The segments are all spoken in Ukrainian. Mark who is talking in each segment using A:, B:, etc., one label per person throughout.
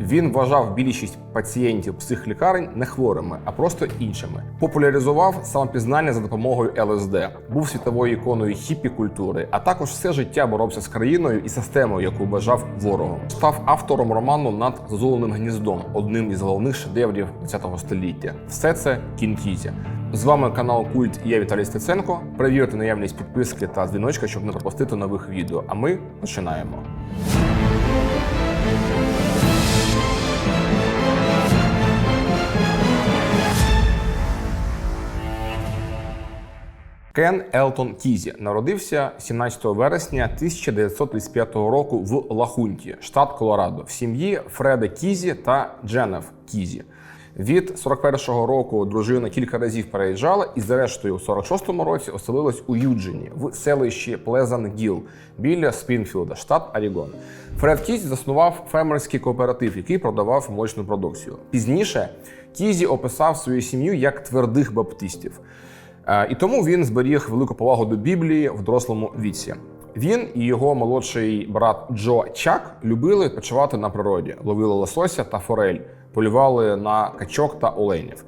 A: Він вважав більшість пацієнтів психлікарень не хворими, а просто іншими. Популяризував самопізнання за допомогою ЛСД, був світовою іконою хіппі культури, а також все життя боровся з країною і системою, яку вважав ворогом. Став автором роману над зозуленим гніздом, одним із головних шедеврів ХХ століття. Все це Кінкізі. З вами канал Культ. Я Віталій Стеценко. Перевірте наявність підписки та дзвіночка, щоб не пропустити нових відео. А ми починаємо. Кен Елтон Кізі народився 17 вересня 1935 року в Лахунті, штат Колорадо, в сім'ї Фреда Кізі та Дженеф Кізі. Від 41-го року дружина кілька разів переїжджала і, зрештою, у 46-му році оселилась у Юджині в селищі Плезан Гіл біля Спрінфілда, штат Орігон. Фред Кізі заснував фермерський кооператив, який продавав молочну продукцію. Пізніше Кізі описав свою сім'ю як твердих баптистів. Е, І тому він зберіг велику повагу до Біблії в дорослому віці. Він і його молодший брат Джо Чак любили відпочивати на природі, ловили лосося та форель, полювали на качок та оленів.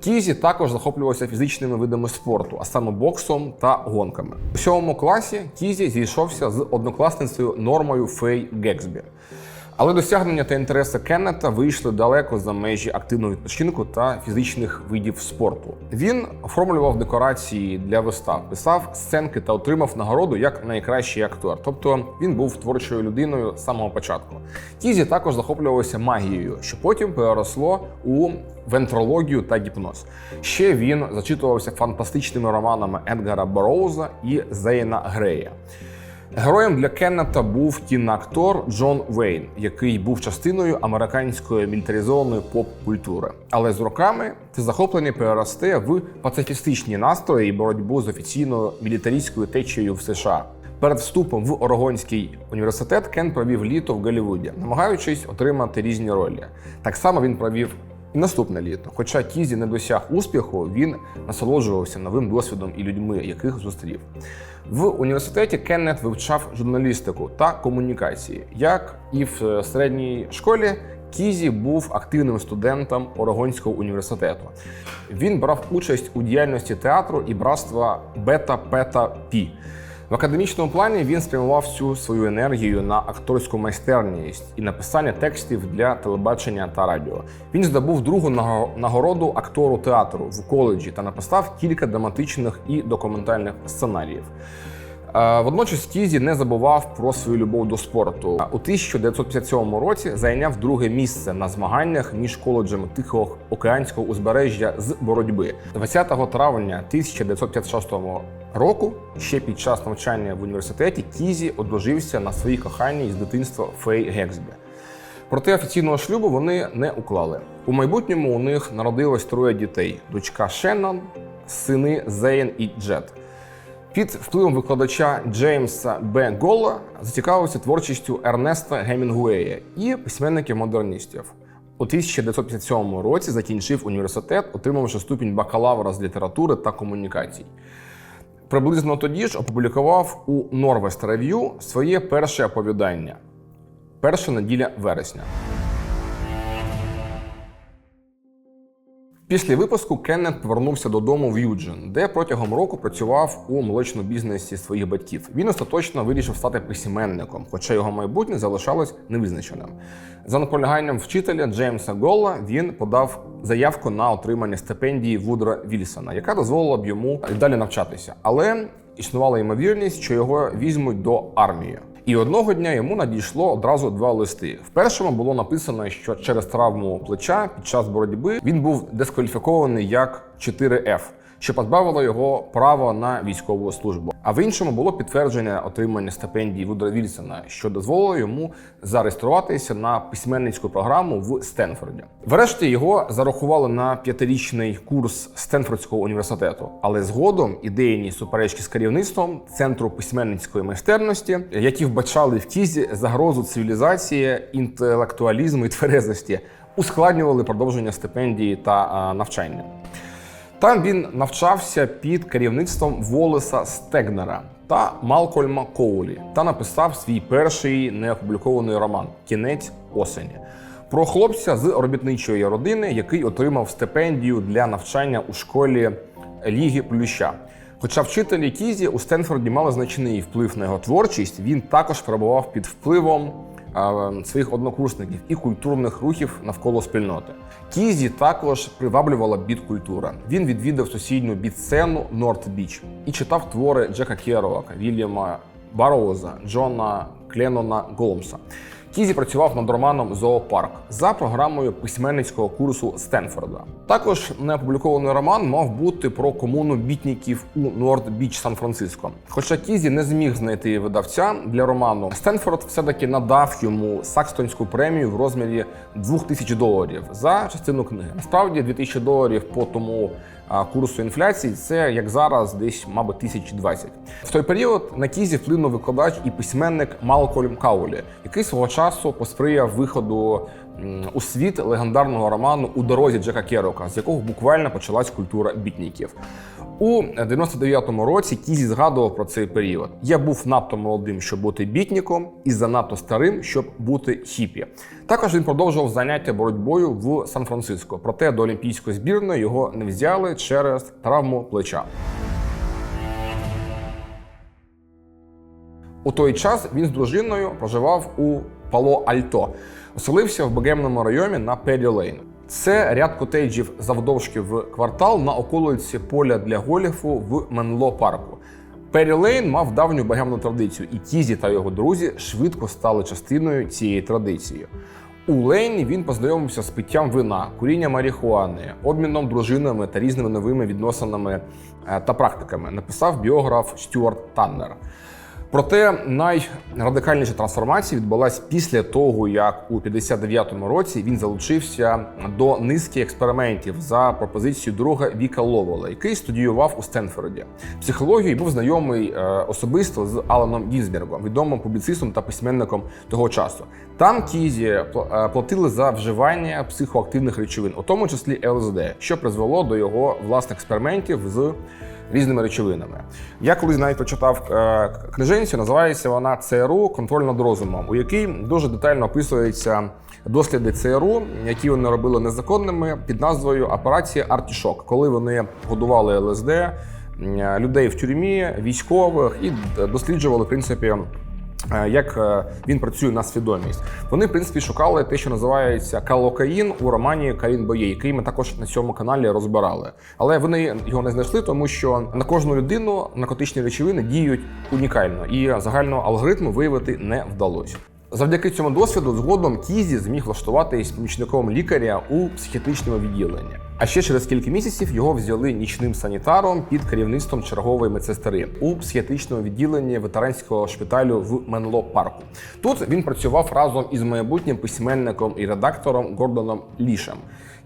A: Кізі також захоплювався фізичними видами спорту, а саме боксом та гонками. У сьомому класі Кізі зійшовся з однокласницею Нормою Фей Гексбі. Але досягнення та інтереси Кеннета вийшли далеко за межі активного відпочинку та фізичних видів спорту. Він оформлював декорації для вистав, писав сценки та отримав нагороду як найкращий актор. Тобто він був творчою людиною з самого початку. Кізі також захоплювався магією, що потім переросло у вентрологію та гіпноз. Ще він зачитувався фантастичними романами Едгара Бароуза і Зейна Грея. Героєм для Кеннета був кіноактор Джон Вейн, який був частиною американської мілітаризованої поп-культури. Але з роками це захоплення переросте в пацифістичні настрої і боротьбу з офіційною мілітаристською течією в США. Перед вступом в Орегонський університет Кен провів літо в Голлівуді, намагаючись отримати різні ролі. Так само він провів наступне літо. Хоча Кізі не досяг успіху, він насолоджувався новим досвідом і людьми, яких зустрів. В університеті Кеннет вивчав журналістику та комунікації. Як і в середній школі, Кізі був активним студентом Орегонського університету. Він брав участь у діяльності театру і братства Бета Пета Пі. В академічному плані він спрямував всю свою енергію на акторську майстерність і написання текстів для телебачення та радіо. Він здобув другу наго- нагороду актору театру в коледжі та написав кілька драматичних і документальних сценаріїв. Е, Водночас Кізі не забував про свою любов до спорту. У 1957 році зайняв друге місце на змаганнях між коледжами Тихого океанського узбережжя з боротьби 20 травня 1956 року. Ще під час навчання в університеті Кізі одружився на своїй коханій з дитинства Фей Гексбі. Проте офіційного шлюбу вони не уклали. У майбутньому у них народилось троє дітей: дочка Шеннон, сини Зейн і Джет. Під впливом викладача Джеймса Б. Голла зацікавився творчістю Ернеста Гемінгуея і письменників-модерністів. У 1957 році закінчив університет, отримавши ступінь бакалавра з літератури та комунікацій. Приблизно тоді ж опублікував у Norwest Review своє перше оповідання Перша неділя вересня. Після випуску Кеннет повернувся додому в Юджин, де протягом року працював у молочному бізнесі своїх батьків. Він остаточно вирішив стати письменником, хоча його майбутнє залишалось невизначеним. За наполяганням вчителя Джеймса Голла він подав заявку на отримання стипендії Вудра Вільсона, яка дозволила б йому далі навчатися. Але існувала ймовірність, що його візьмуть до армії. І одного дня йому надійшло одразу два листи. В першому було написано, що через травму плеча під час боротьби він був дискваліфікований як 4F, що позбавило його права на військову службу. А в іншому було підтвердження отримання стипендії Вудра Вільсона, що дозволило йому зареєструватися на письменницьку програму в Стенфорді. Врешті його зарахували на п'ятирічний курс Стенфордського університету, але згодом ідейні суперечки з керівництвом центру письменницької майстерності, які вбачали в кізі загрозу цивілізації, інтелектуалізму і тверезості, ускладнювали продовження стипендії та навчання. Там він навчався під керівництвом Волеса Стегнера та Малкольма Коулі та написав свій перший неопублікований роман Кінець осені. Про хлопця з робітничої родини, який отримав стипендію для навчання у школі Ліги Плюща. Хоча вчителі Кізі у Стенфорді мали значний вплив на його творчість, він також перебував під впливом своїх однокурсників і культурних рухів навколо спільноти. Кізі також приваблювала біт-культура. Він відвідав сусідню біт-сцену Норт Біч і читав твори Джека Керуака, Вільяма Бароуза, Джона Кленона Голмса. Кізі працював над романом Зоопарк за програмою письменницького курсу Стенфорда. Також неопублікований роман мав бути про комуну бітників у Норд Біч Сан-Франциско. Хоча Кізі не зміг знайти видавця для роману, Стенфорд все-таки надав йому Сакстонську премію в розмірі 2000 доларів за частину книги. Насправді 2000 доларів по тому курсу інфляції це як зараз, десь, мабуть, 1020. В той період на Кізі вплинув викладач і письменник Малкольм Каулі, який свого часу посприяв виходу у світ легендарного роману У дорозі Джека Керока, з якого буквально почалась культура бітників. У 99-му році Кізі згадував про цей період. Я був надто молодим, щоб бути бітником, і занадто старим, щоб бути хіпі. Також він продовжував заняття боротьбою в Сан-Франциско. Проте до олімпійської збірної його не взяли через травму плеча. У той час він з дружиною проживав у Пало-Альто, оселився в богемному районі на Пері Лейн. Це ряд котеджів завдовжки в квартал на околиці поля для гольфу в Менло парку. Пері Лейн мав давню богемну традицію, і Кізі та його друзі швидко стали частиною цієї традиції. У Лейні він познайомився з питтям вина, курінням марихуани, обміном дружинами та різними новими відносинами е, та практиками. Написав біограф Стюарт Таннер. Проте найрадикальніша трансформація відбулася після того, як у 59-му році він залучився до низки експериментів за пропозицією друга Віка Ловела, який студіював у Стенфорді. Психологію був знайомий е, особисто з Аланом Гінзбергом, відомим публіцистом та письменником того часу. Там Кізі е, платили за вживання психоактивних речовин, у тому числі ЛСД, що призвело до його власних експериментів з різними речовинами. Я колись навіть прочитав е, книженцю, називається вона ЦРУ Контроль над розумом, у якій дуже детально описуються досліди ЦРУ, які вони робили незаконними під назвою Операція Артішок, коли вони годували ЛСД людей в тюрмі, військових і досліджували в принципі. Е, Як е, він працює на свідомість, вони в принципі шукали те, що називається калокаїн у романі Карін Боє, який ми також на цьому каналі розбирали. Але вони його не знайшли, тому що на кожну людину наркотичні речовини діють унікально, і загального алгоритму виявити не вдалося. Завдяки цьому досвіду згодом Кізі зміг влаштуватись помічником лікаря у психіатричному відділенні. А ще через кілька місяців його взяли нічним санітаром під керівництвом чергової медсестри у психіатричному відділенні ветеранського шпиталю в Менло парку. Тут він працював разом із майбутнім письменником і редактором Гордоном Лішем.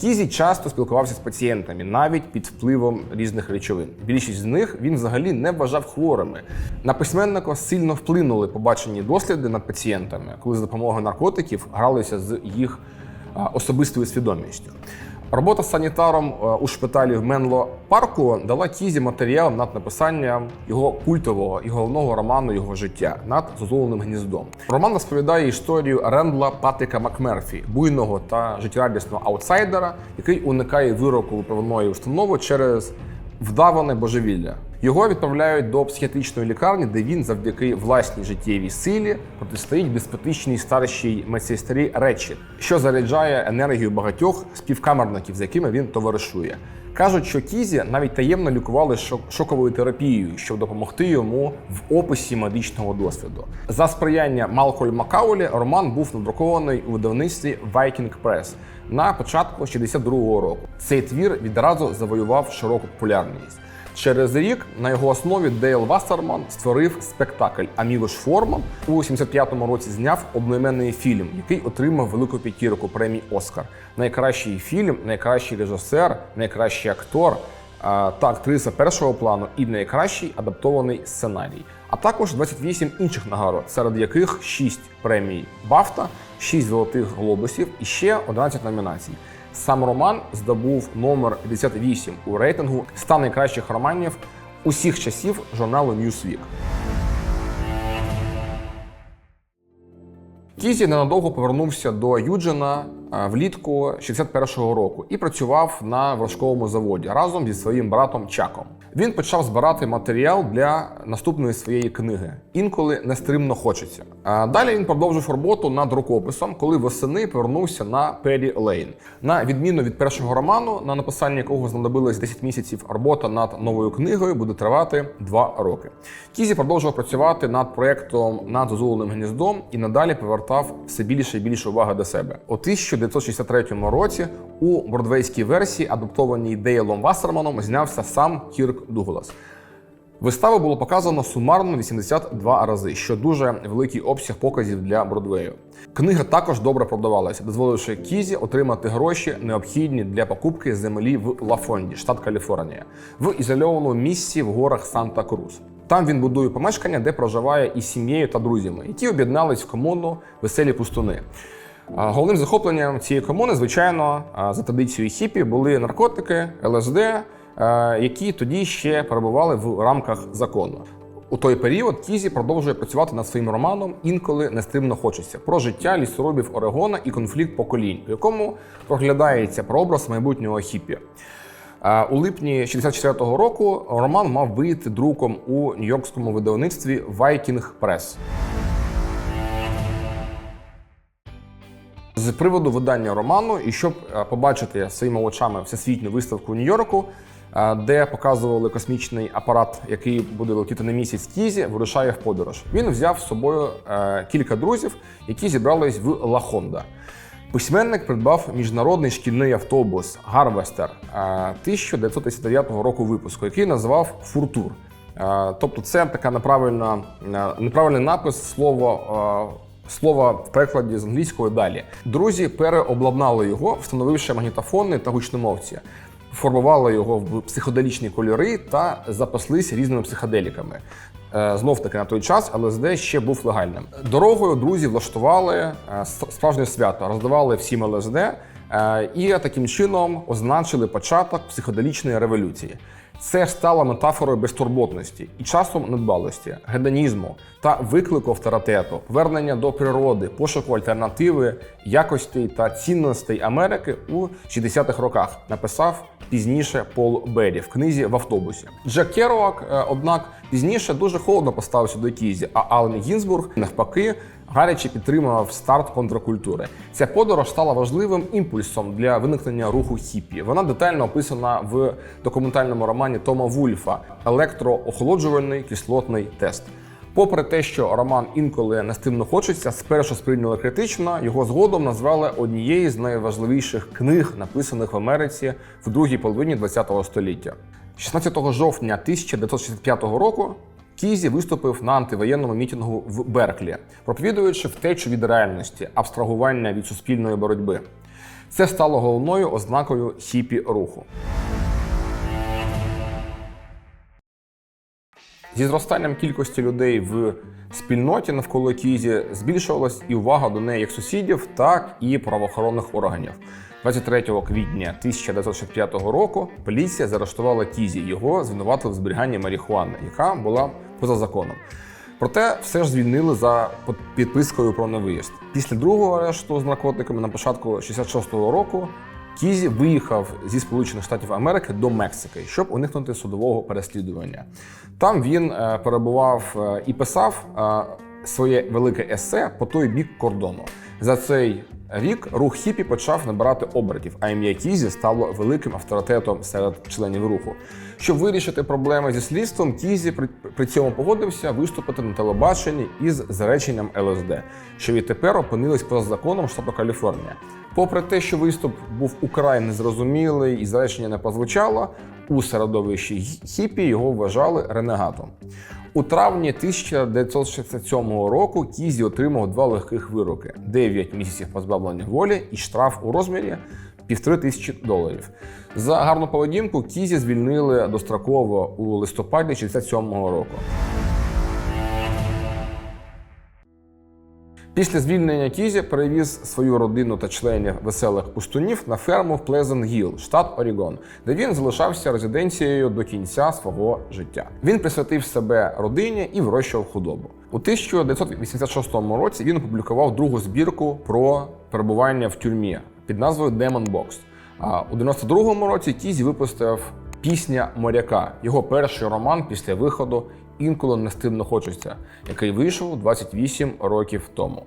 A: Кізі часто спілкувався з пацієнтами, навіть під впливом різних речовин. Більшість з них він взагалі не вважав хворими. На письменника сильно вплинули побачені досліди над пацієнтами, коли за допомогою наркотиків гралися з їх особистою свідомістю. Робота санітаром е, у шпиталі в Менло парку дала Кізі матеріал над написанням його культового і головного роману його життя над зозуленим гніздом. Роман розповідає історію Рендла Патріка Макмерфі, буйного та життєрадісного аутсайдера, який уникає вироку виправної установи через вдаване божевілля. Його відправляють до психіатричної лікарні, де він завдяки власній життєвій силі протистоїть деспотичній старшій медсестрі Речі, що заряджає енергію багатьох співкамерників, з якими він товаришує. Кажуть, що Кізі навіть таємно лікували шок- шоковою терапією, щоб допомогти йому в описі медичного досвіду. За сприяння Малкольма Каулі роман був надрукований у видавництві Viking Press на початку 62-го року. Цей твір відразу завоював широку популярність. Через рік на його основі Дейл Вассерман створив спектакль. А Мілош Форман у 75-му році зняв одноіменний фільм, який отримав велику п'ятірку премій Оскар. Найкращий фільм, найкращий режисер, найкращий актор та актриса першого плану і найкращий адаптований сценарій. А також 28 інших нагород, серед яких 6 премій Бафта, 6 золотих глобусів і ще 11 номінацій. Сам роман здобув номер 58 у рейтингу 100 найкращих романів усіх часів журналу Newsweek. Кізі ненадовго повернувся до Юджина влітку 61-го року і працював на важковому заводі разом зі своїм братом Чаком. Він почав збирати матеріал для наступної своєї книги. Інколи нестримно хочеться. Далі він продовжив роботу над рукописом, коли восени повернувся на Пері Лейн. На відміну від першого роману, на написання якого знадобилось 10 місяців, робота над новою книгою буде тривати 2 роки. Кізі продовжував працювати над проектом над зозуленим гніздом і надалі повертав все більше і більше уваги до себе. У 1963 році у бродвейській версії, адаптованій Дейлом Вассерманом, знявся сам Кірк Дуглас. Виставу було показано сумарно 82 рази, що дуже великий обсяг показів для Бродвею. Книга також добре продавалася, дозволивши Кізі отримати гроші, необхідні для покупки землі в Лафонді, штат Каліфорнія, в ізольованому місці в горах Санта-Крус. Там він будує помешкання, де проживає із сім'єю та друзями, які об'єднались в комуну веселі пустуни. Головним захопленням цієї комуни, звичайно, за традицією хіпі, були наркотики, ЛСД, е, які тоді ще перебували в рамках закону. У той період Кізі продовжує працювати над своїм романом Інколи нестримно хочеться про життя лісоробів Орегона і конфлікт поколінь, у якому проглядається прообраз майбутнього хіпі. У липні 64-го року роман мав вийти друком у нью-йоркському видавництві Viking Press. З приводу видання роману, і щоб е, побачити своїми очами всесвітню виставку у Нью-Йорку, е, де показували космічний апарат, який буде летіти на місяць Кізі, вирушає в подорож. Він взяв з собою е, кілька друзів, які зібрались в Лахонда. Письменник придбав міжнародний шкільний автобус Гарвестер е, 1959 року випуску, який назвав Фуртур. Тобто, це така неправильна, неправильний напис слова. Слова в перекладі з англійської далі. Друзі переобладнали його, встановивши магнітофони та гучномовці, фарбували його в психоделічні кольори та запаслись різними психоделіками. Е, Знов таки на той час ЛСД ще був легальним. Дорогою друзі влаштували е, справжнє свято, роздавали всім ЛСД е, і таким чином означили початок психоделічної революції. Це стало метафорою безтурботності і часом недбалості, гедонізму та виклику авторитету, повернення до природи, пошуку альтернативи, якостей та цінностей Америки у 60-х роках. Написав пізніше Пол Беррі в книзі в автобусі. Джек Керуак, е, однак, пізніше дуже холодно поставився до Кізі, а Ален Гінзбург навпаки гаряче підтримував старт контркультури. Ця подорож стала важливим імпульсом для виникнення руху хіпі. Вона детально описана в документальному романі Тома Вульфа Електроохолоджувальний кислотний тест. Попри те, що роман інколи нестимно хочеться, спершу сприйняли критично, його згодом назвали однією з найважливіших книг, написаних в Америці в другій половині ХХ століття. 16 жовтня 1965 року Кізі виступив на антивоєнному мітингу в Берклі, проповідуючи втечу від реальності, абстрагування від суспільної боротьби. Це стало головною ознакою хіпі руху. Зі зростанням кількості людей в спільноті навколо Кізі збільшувалась і увага до неї як сусідів, так і правоохоронних органів. 23 квітня 1965 року поліція заарештувала Кізі. Його звинуватили в зберіганні марихуани, яка була поза законом. Проте все ж звільнили за підпискою про невиїзд. Після другого арешту з наркотиками на початку 66-го року Кізі виїхав зі Сполучених Штатів Америки до Мексики, щоб уникнути судового переслідування. Там він е, перебував е, і писав е, своє велике есе по той бік кордону. За цей рік рух хіпі почав набирати обертів, а ім'я Кізі стало великим авторитетом серед членів руху. Щоб вирішити проблеми зі слідством, Кізі при, цьому погодився виступити на телебаченні із зареченням ЛСД, що відтепер опинились поза законом штату Каліфорнія. Попри те, що виступ був украй незрозумілий і заречення не прозвучало, у середовищі хіпі його вважали ренегатом. У травні 1967 року Кізі отримав два легких вироки: 9 місяців позбавлення волі і штраф у розмірі півтори тисячі доларів. За гарну поведінку Кізі звільнили достроково у листопаді 67 року. Після звільнення Кізі перевіз свою родину та членів веселих пустунів на ферму в Плезент Гіл, штат Орігон, де він залишався резиденцією до кінця свого життя. Він присвятив себе родині і вирощував худобу. У 1986 році він опублікував другу збірку про перебування в тюрмі під назвою Demon Box. А у 92-му році Кізі випустив Пісня моряка, його перший роман після виходу Інколи не стидно хочеться, який вийшов 28 років тому.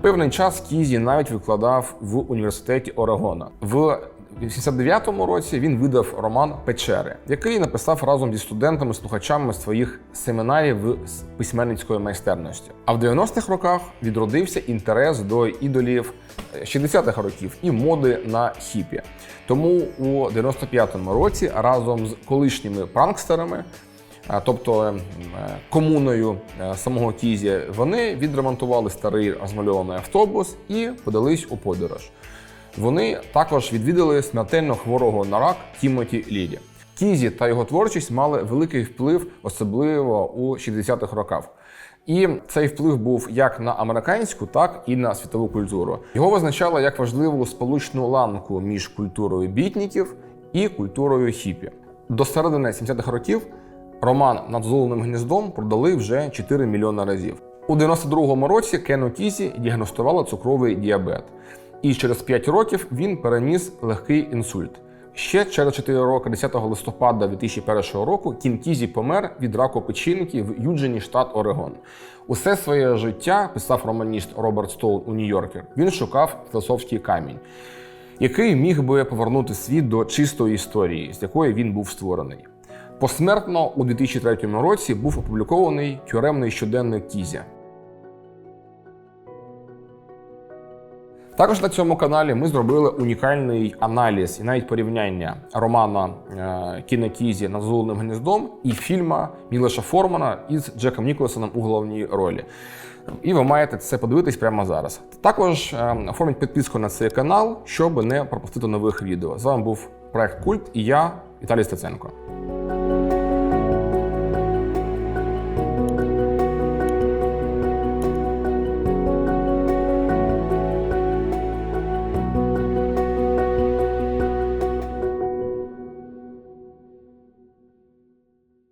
A: Певний час Кізі навіть викладав в університеті Орегона. В 89-му році він видав роман Печери, який написав разом зі студентами-слухачами своїх семінарів з письменницької майстерності. А в 90-х роках відродився інтерес до ідолів 60-х років і моди на хіпі. Тому у 95-му році разом з колишніми пранкстерами тобто ем, е, комуною е, самого Кізі, вони відремонтували старий розмальований автобус і подались у подорож. Вони також відвідали смертельно хворого на рак Тімоті Ліді. Кізі та його творчість мали великий вплив, особливо у 60-х роках. І цей вплив був як на американську, так і на світову культуру. Його визначало як важливу сполучну ланку між культурою бітників і культурою хіпі. До середини 70-х років роман над золеним гніздом продали вже 4 мільйони разів. У 92-му році Кену Кізі діагностували цукровий діабет, і через 5 років він переніс легкий інсульт. Ще через 4 роки, 10 листопада 2001 року, Кін Кізі помер від раку печінки в Юджині, штат Орегон. Усе своє життя писав романіст Роберт Стоун у Нью-Йоркер. Він шукав філософський камінь, який міг би повернути світ до чистої історії, з якої він був створений. Посмертно у 2003 році був опублікований тюремний щоденник Кізя. Також на цьому каналі ми зробили унікальний аналіз і навіть порівняння романа е, Кіна Кізі над зеленим гніздом і фільма Мілеша Формана із Джеком Ніколасоном у головній ролі. І ви маєте це подивитись прямо зараз. Також е, оформіть підписку на цей канал, щоб не пропустити нових відео. З вами був проект Культ і я, Віталій Стеценко.